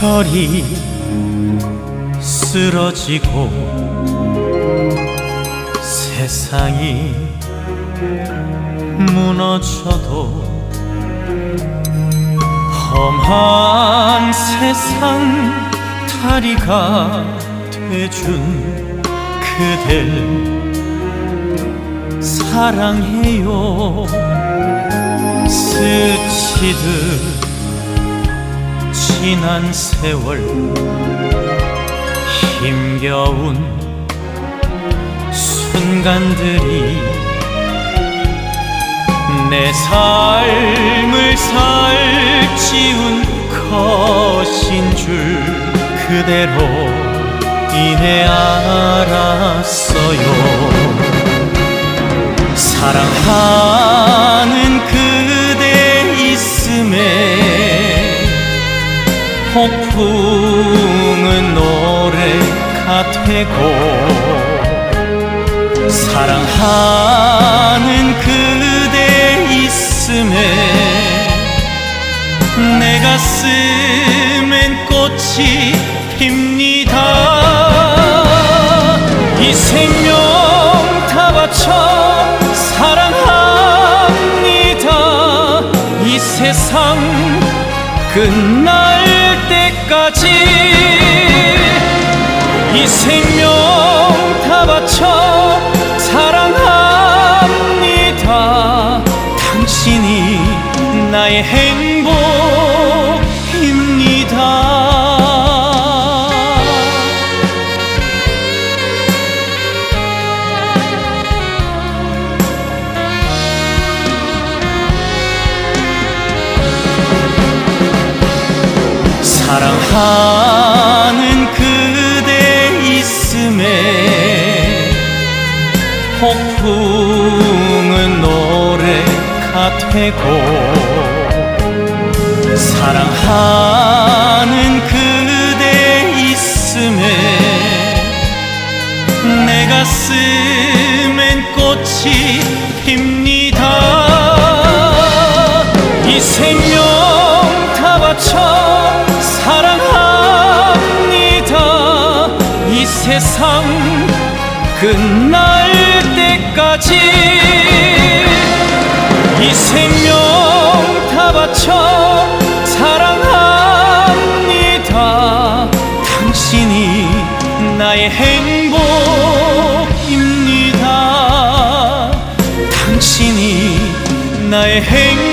별이 쓰러지고 세상이 무너져도 험한 세상 다리가 돼준 그댈 사랑해요. 스치듯 지난 세월 힘겨운 순간들이 내 삶을 살찌운 것인 줄 그대로 이내 알았어요. 사랑하 폭풍은 노래가 되고 사랑하는 그대 있음에 내 가슴엔 꽃이 핍니다. 이 생명 다 바쳐 사랑합니다. 이 세상 끝날 때까지 이 생명 다 바쳐 사랑합니다. 당신이 나의 행 사랑하는 그대 있음에 폭풍은 노래가 되고 사랑하는 그대 있음에 내 가슴엔 꽃이 핍니다. 이생 세상 끝날 때까지 이 생명 다 바쳐 사랑합니다. 당신이 나의 행복입니다. 당신이 나의 행복입니다.